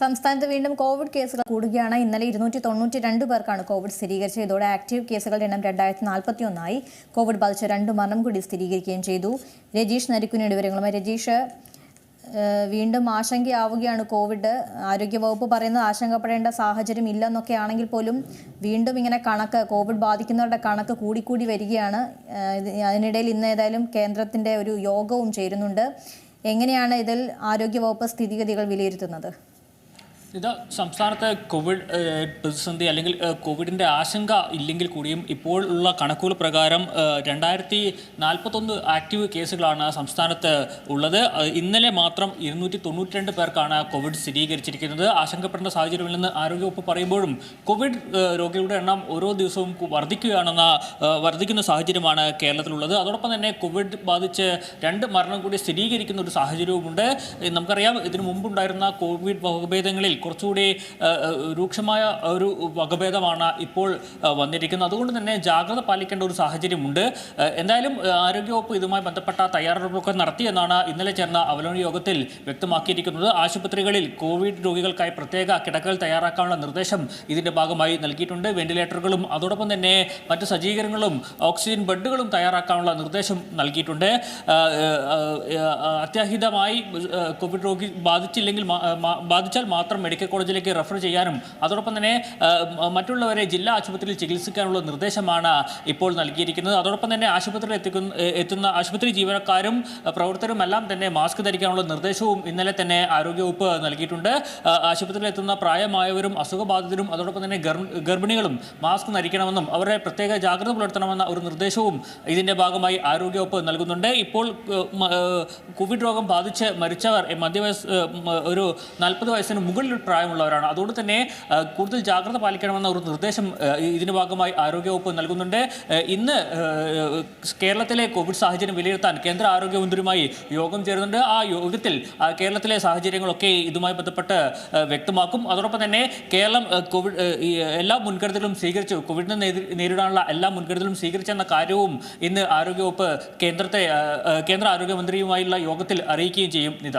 സംസ്ഥാനത്ത് വീണ്ടും കോവിഡ് കേസുകൾ കൂടുകയാണ്. ഇന്നലെ ഇരുന്നൂറ്റി തൊണ്ണൂറ്റി രണ്ട് പേർക്കാണ് കോവിഡ് സ്ഥിരീകരിച്ചത് ഇതോടെ ആക്റ്റീവ് കേസുകളുടെ എണ്ണം രണ്ടായിരത്തി നാൽപ്പത്തി ഒന്നായി കോവിഡ് ബാധിച്ച രണ്ട് മരണം കൂടി സ്ഥിരീകരിക്കുകയും ചെയ്തു. രജീഷ് നരിക്കുനിയുടെ വിവരങ്ങളുമായി രജീഷ് വീണ്ടും ആശങ്കയാവുകയാണ് കോവിഡ്. ആരോഗ്യവകുപ്പ് പറയുന്നത് ആശങ്കപ്പെടേണ്ട സാഹചര്യം ഇല്ലെന്നൊക്കെ ആണെങ്കിൽ പോലും വീണ്ടും ഇങ്ങനെ കണക്ക് കോവിഡ് ബാധിക്കുന്നവരുടെ കണക്ക് കൂടിക്കൂടി വരികയാണ്. അതിനിടയിൽ ഇന്ന് ഏതായാലും കേന്ദ്രത്തിന്റെ ഒരു യോഗവും ചേരുന്നുണ്ട്. എങ്ങനെയാണ് ഇതിൽ ആരോഗ്യവകുപ്പ് സ്ഥിതിഗതികൾ വിലയിരുത്തുന്നത്? ഇത് സംസ്ഥാനത്ത് കോവിഡ് പ്രതിസന്ധി അല്ലെങ്കിൽ കോവിഡിന്റെ ആശങ്ക ഇല്ലെങ്കിൽ കൂടിയും ഇപ്പോൾ ഉള്ള കണക്കുകൾ പ്രകാരം രണ്ടായിരത്തി നാൽപ്പത്തൊന്ന് ആക്റ്റീവ് കേസുകളാണ് സംസ്ഥാനത്ത് ഉള്ളത്. ഇന്നലെ മാത്രം ഇരുന്നൂറ്റി തൊണ്ണൂറ്റി രണ്ട് പേർക്കാണ് കോവിഡ് സ്ഥിരീകരിച്ചിരിക്കുന്നത്. ആശങ്കപ്പെടേണ്ട സാഹചര്യമില്ലെന്ന് ആരോഗ്യവകുപ്പ് പറയുമ്പോഴും കോവിഡ് രോഗികളുടെ എണ്ണം ഓരോ ദിവസവും വർദ്ധിക്കുകയാണെന്ന വർദ്ധിക്കുന്ന സാഹചര്യമാണ് കേരളത്തിലുള്ളത്. അതോടൊപ്പം തന്നെ കോവിഡ് ബാധിച്ച് രണ്ട് മരണം കൂടി സ്ഥിരീകരിക്കുന്ന ഒരു സാഹചര്യവുമുണ്ട്. നമുക്കറിയാം ഇതിനു മുമ്പുണ്ടായിരുന്ന കോവിഡ് വകഭേദങ്ങളിൽ കുറച്ചുകൂടി രൂക്ഷമായ ഒരു വകഭേദമാണ് ഇപ്പോൾ വന്നിരിക്കുന്നത്. അതുകൊണ്ട് തന്നെ ജാഗ്രത പാലിക്കേണ്ട ഒരു സാഹചര്യമുണ്ട്. എന്തായാലും ആരോഗ്യവകുപ്പ് ഇതുമായി ബന്ധപ്പെട്ട തയ്യാറെടുപ്പൊക്കെ നടത്തിയെന്നാണ് ഇന്നലെ ചേർന്ന അവലോകന യോഗത്തിൽ വ്യക്തമാക്കിയിരിക്കുന്നത്. ആശുപത്രികളിൽ കോവിഡ് രോഗികൾക്കായി പ്രത്യേക കിടക്കകൾ തയ്യാറാക്കാനുള്ള നിർദ്ദേശം ഇതിന്റെ ഭാഗമായി നൽകിയിട്ടുണ്ട്. വെന്റിലേറ്ററുകളും അതോടൊപ്പം തന്നെ മറ്റ് സജ്ജീകരണങ്ങളും ഓക്സിജൻ ബെഡുകളും തയ്യാറാക്കാനുള്ള നിർദ്ദേശം നൽകിയിട്ടുണ്ട്. അത്യാഹിതമായി കോവിഡ് രോഗി ബാധിച്ചില്ലെങ്കിൽ ബാധിച്ചാൽ മാത്രം മെഡിക്കൽ കോളേജിലേക്ക് റെഫർ ചെയ്യാനും അതോടൊപ്പം തന്നെ മറ്റുള്ളവരെ ജില്ലാ ആശുപത്രിയിൽ ചികിത്സിക്കാനുള്ള നിർദ്ദേശമാണ് ഇപ്പോൾ നൽകിയിരിക്കുന്നത്. അതോടൊപ്പം തന്നെ ആശുപത്രിയിൽ എത്തിക്കുന്ന എത്തുന്ന ആശുപത്രി ജീവനക്കാരും ആഹ് പ്രവർത്തകരും എല്ലാം തന്നെ മാസ്ക് ധരിക്കാനുള്ള നിർദ്ദേശവും ഇന്നലെ തന്നെ ആരോഗ്യവകുപ്പ് നൽകിയിട്ടുണ്ട്. ആശുപത്രിയിൽ എത്തുന്ന പ്രായമായവരും അസുഖബാധിതരും അതോടൊപ്പം തന്നെ ഗർഭിണികളും മാസ്ക് ധരിക്കണമെന്നും അവരെ പ്രത്യേക ജാഗ്രത പുലർത്തണമെന്ന ഒരു നിർദ്ദേശവും ഇതിന്റെ ഭാഗമായി ആരോഗ്യവകുപ്പ് നൽകുന്നുണ്ട്. ഇപ്പോൾ കോവിഡ് രോഗം ബാധിച്ച് മരിച്ചവർ മധ്യവയസ് ഒരു നാൽപ്പത് വയസ്സിന് മുകളിൽ പ്രായമുള്ളവരാണ്. അതുകൊണ്ട് തന്നെ കൂടുതൽ ജാഗ്രത പാലിക്കണമെന്ന ഒരു നിർദ്ദേശം ഇതിന് ഭാഗമായി ആരോഗ്യവകുപ്പ് നൽകുന്നുണ്ട്. ഇന്ന് കേരളത്തിലെ കോവിഡ് സാഹചര്യം വിലയിരുത്താൻ കേന്ദ്ര ആരോഗ്യമന്ത്രിയുമായി യോഗം ചേരുന്നുണ്ട്. ആ യോഗത്തിൽ കേരളത്തിലെ സാഹചര്യങ്ങളൊക്കെ ഇതുമായി ബന്ധപ്പെട്ട് വ്യക്തമാക്കും. അതോടൊപ്പം തന്നെ കേരളം കോവിഡ് എല്ലാ മുൻകരുതലും സ്വീകരിച്ചു. കോവിഡിനെ നേരിടാനുള്ള എല്ലാ മുൻകരുതലും സ്വീകരിച്ചെന്ന കാര്യവും ഇന്ന് ആരോഗ്യവകുപ്പ് കേന്ദ്രത്തെ കേന്ദ്ര ആരോഗ്യമന്ത്രിയുമായുള്ള യോഗത്തിൽ അറിയിക്കുകയും ചെയ്യും. നിത